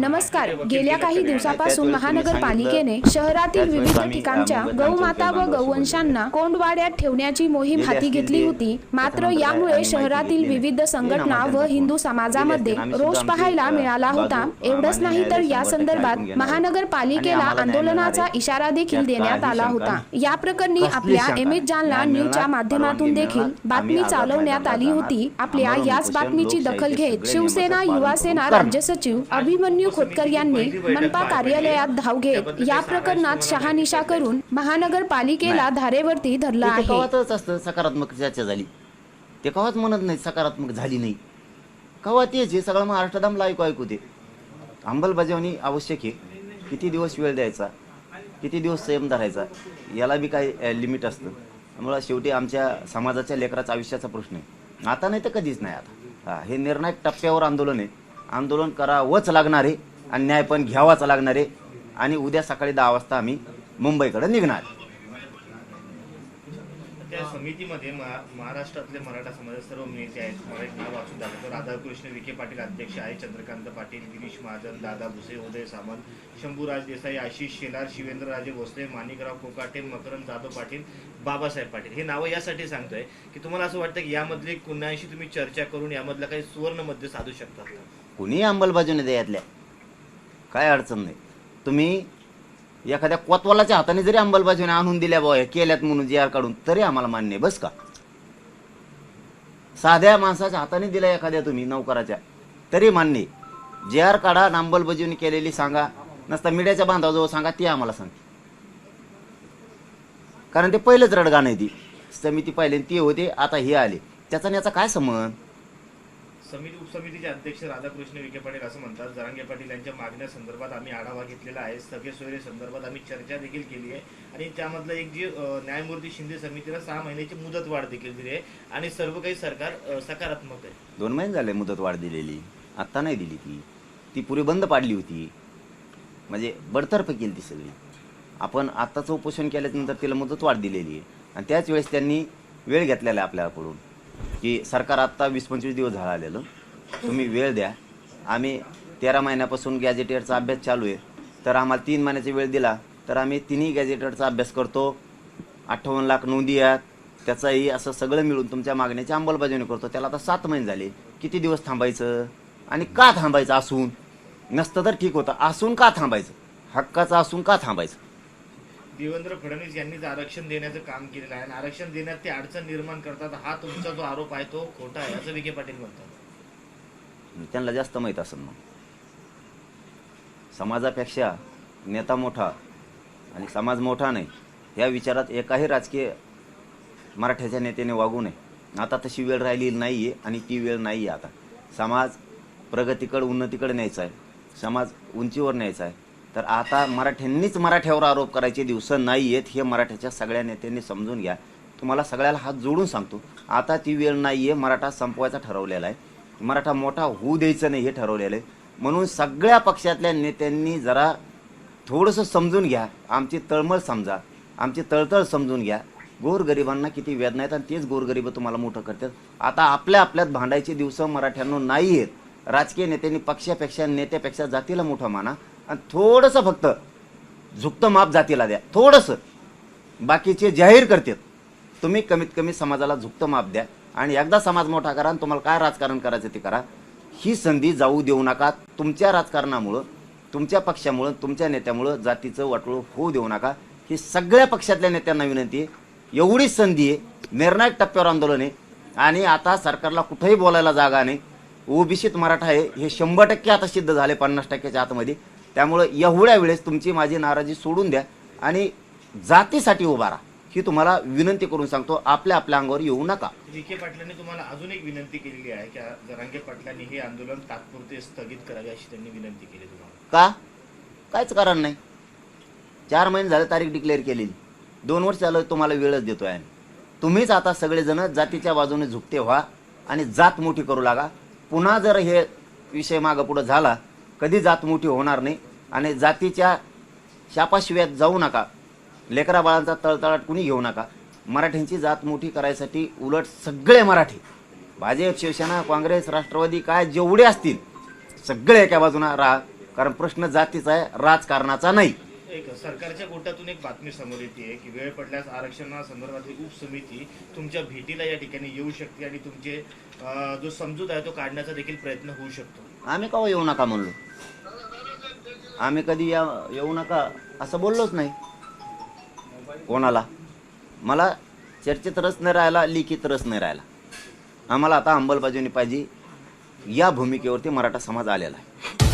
नमस्कार. गेल्या काही दिवसापासून महानगरपालिकेने शहरातील विविध ठिकाणच्या गौमाता व गौवंशांना कोंडवाड्यात ठेवण्याची मोहीम हाती घेतली होती. मात्र यामुळे शहरातील विविध संघटना व हिंदू समाजामध्ये रोष पाहायला मिळाला होता. एवढंच नाही तर या संदर्भात महानगरपालिकेला आंदोलनाचा इशारा देखील देण्यात आला होता. या प्रकरणी आपल्या एम एच जालना न्यूजच्या माध्यमातून देखील बातमी चालवण्यात आली होती. आपल्या याच बातमीची दखल घेत शिवसेना युवा सेना राज्य सचिव अभिमन्यू खोतकर यांनी मनपा कार्यालयात धाव घेत या प्रकरणात शहानिशा करून महानगरपालिकेला धारेवरती धरलं ते आहे. असतं सकारात्मक चर्चा झाली. ते कवाच म्हणत नाही सकारात्मक झाली नाही. कवा तेच हे सगळं महाराष्ट्र दमला ऐकू ऐकू ते अंमलबजावणी आवश्यक आहे. किती दिवस वेळ द्यायचा? किती दिवस संयम धरायचा? याला बी काही लिमिट असतं. त्यामुळं शेवटी आमच्या समाजाच्या लेकराचा आयुष्याचा प्रश्न आहे. आता नाही तर कधीच नाही आता. हा, हे निर्णायक टप्प्यावर आंदोलन आहे. आंदोलन करावंच लागणार आहे आणि न्याय पण घ्यावाच लागणार आहे. आणि उद्या सकाळी दहा वाजता आम्ही मुंबईकडे निघणार. त्या समितीमध्ये महा- महाराष्ट्रातले मराठा समाजाचे सर्व नेते आहेत. मला एक नाव वाचून दाखवतो. राधाकृष्ण विखे पाटील अध्यक्ष आहे. चंद्रकांत पाटील गिरीश महाजन दादा भुसे उदय सामंत शंभूराज देसाई आशिष शेलार शिवेंद्रराजे भोसले माणिकराव कोकाटे मकरंद जाधव पाटील बाबासाहेब पाटील. हे नावं यासाठी सांगतोय की तुम्हाला असं वाटतं की यामधले कुणाशी तुम्ही चर्चा करून यामधला काही सुवर्ण मध्य साधू शकतात कुणी अंमलबजावणी द्या यातल्या काय अडचण नाही. तुम्ही एखाद्या कोतवालाच्या हाताने जरी अंमलबजावणी आणून दिल्या बुवा केल्यात म्हणून जी आर काढून तरी आम्हाला मान्य बस का? साध्या माणसाच्या हाताने दिल्या एखाद्या तुम्ही नौकराच्या तरी मान्य जे जी आर काढा अंमलबजावणी केलेली सांगा नसता मीडियाच्या बांधाजवळ सांगा ती आम्हाला सांगते. कारण ते पहिलंच रडगाणं नाही ती. समिती पाहिले ती होते आता हे आले. त्याचा याचा काय संबंध? समिती उपसमितीचे अध्यक्ष राधाकृष्ण विखे पाटील असं म्हणतात. जरांगे पाटील यांच्या मागण्या संदर्भात आम्ही आढावा घेतलेला आहे. सगळे सोयरे संदर्भात आम्ही चर्चा देखील केली आहे. आणि त्यामधलं एक जी न्यायमूर्ती शिंदे समितीला सहा महिन्याची मुदत वाढ देखील दिली आहे. आणि सर्व काही सरकार सकारात्मक आहे. दोन महिने झाले मुदत वाढ दिलेली. आत्ता नाही दिली ती. ती पुरी बंद पाडली होती. म्हणजे बडतर्फ केली ती सगळी. आपण आत्ताचं उपोषण केल्यानंतर तिला मुदत वाढ दिलेली आहे. आणि त्याच वेळेस त्यांनी वेळ घेतलेला आहे आपल्याकडून. की सरकार आत्ता वीस पंचवीस दिवस झाला आलेलं. तुम्ही वेळ द्या. आम्ही तेरा महिन्यापासून गॅजेटेडचा अभ्यास चालू आहे. तर आम्हाला तीन महिन्याचा वेळ दिला. तर आम्ही तिन्ही गॅजेटेडचा अभ्यास करतो. अठ्ठावन्न लाख नोंदी आहेत. त्याचाही असं सगळं मिळून तुमच्या मागण्याची अंमलबजावणी करतो. त्याला आता सात महिने झाले. किती दिवस थांबायचं? आणि का थांबायचं असून? नसतं तर ठीक होतं. असून का थांबायचं? हक्काचं असून का थांबायचं? देवेंद्र फडणवीस यांनीच आरक्षण देण्याचं काम केलेलं आहे. आणि आरक्षण देण्यात ते अडचण निर्माण करतात. हा तुमचा जो आरोप आहे तो खोटा आहे असं विखे पाटील म्हणतात. त्यांना जास्त माहीत असेल मग समाजापेक्षा नेता मोठा आणि समाज मोठा नाही या विचारात एकाही राजकीय मराठ्याच्या नेत्याने वागू नये. आता तशी वेळ राहिली नाही आहे आणि ती वेळ नाही आहे आता. समाज प्रगतीकडे उन्नतीकडे न्यायचा आहे. समाज उंचीवर न्यायचा आहे. तर आता मराठ्यांनीच मराठ्यावर आरोप करायचे दिवस नाही आहेत हे मराठ्याच्या सगळ्या नेत्यांनी समजून घ्या. तुम्हाला सगळ्याला हात जोडून सांगतो आता ती वेळ नाही आहे मराठा संपवायचा ठरवलेला आहे. मराठा मोठा होऊ द्यायचं नाही हे ठरवलेलं आहे. म्हणून सगळ्या पक्षातल्या नेत्यांनी जरा थोडंसं समजून घ्या. आमची तळमळ समजा. आमची तळतळ समजून घ्या. गोरगरिबांना किती वेदना आहेत आणि तेच गोरगरीब तुम्हाला मोठं करतात. आता आपल्या आपल्यात भांडायचे दिवस मराठ्यांना नाही आहेत. राजकीय नेत्यांनी पक्षापेक्षा नेत्यापेक्षा जातीला मोठं माना. आणि थोडंसं फक्त झुकतं माप जातीला द्या. थोडंसं. बाकीचे जाहीर करतात. तुम्ही कमीत कमी समाजाला झुकतं माप द्या. आणि एकदा समाज मोठा करा आणि तुम्हाला काय राजकारण करायचं ते करा. ही संधी जाऊ देऊ नका. तुमच्या राजकारणामुळं तुमच्या पक्षामुळं तुमच्या नेत्यामुळं जातीचं वाटोळ होऊ देऊ नका. ही सगळ्या पक्षातल्या नेत्यांना विनंती आहे. एवढीच संधी आहे. निर्णायक टप्प्यावर आंदोलन आहे. आणि आता सरकारला कुठंही बोलायला जागा नाही. ओबीसीत मराठा आहे. हे शंभर टक्के आता सिद्ध झाले पन्नास टक्क्याच्या आतमध्ये. त्यामुळं एवढ्या वेळेस तुमची माझी नाराजी सोडून द्या आणि जातीसाठी उभा राहा. ही तुम्हाला विनंती करून सांगतो आपल्या आपल्या अंगावर येऊ नका. विखे पाटलांनी तुम्हाला अजून एक विनंती केलेली आहे की जरांगे पाटलांनी हे आंदोलन तात्पुरते स्थगित करावे अशी त्यांनी विनंती केली तुम्हाला. का? काहीच कारण नाही. चार महिने झाले तारीख डिक्लेअर केलेली. दोन वर्ष झालं तुम्हाला वेळच देतोय आम्ही. तुम्हीच आता सगळेजण जातीच्या बाजूने झुकते व्हा आणि जात मोठी करू लागा. पुन्हा जर हे विषय मागं पुढं झाला कधी जात मोठी होणार नाही आणि जातीच्या शापाशिव्यात जाऊ नका. लेकरा बाळांचा तळतळाट कुणी घेऊ नका. मराठ्यांची जात मोठी करायसाठी उलट सगळे मराठी. भाजप शिवसेना काँग्रेस राष्ट्रवादी काय जेवढे असतील सगळे एका बाजूला राहा. कारण प्रश्न जातीचा आहे राजकारणाचा नाही. एक सरकारच्या गोटातून एक बातमी समोर येते की वेळ पडल्यास आरक्षणासंदर्भातली उपसमिती तुमच्या भेटीला या ठिकाणी येऊ शकते आणि तुमचे जो समजूत आहे तो काढण्याचा देखील प्रयत्न होऊ शकतो. आम्ही का येऊ नका म्हणलो? आम्ही कधी या येऊ नका असं बोललोच नाही. कोणाला? मला चर्चेत रस नाही राहिला लिखित रस नाही राहिला. आम्हाला आता अंमलबजावणी पाहिजे. या भूमिकेवरती मराठा समाज आलेला आहे.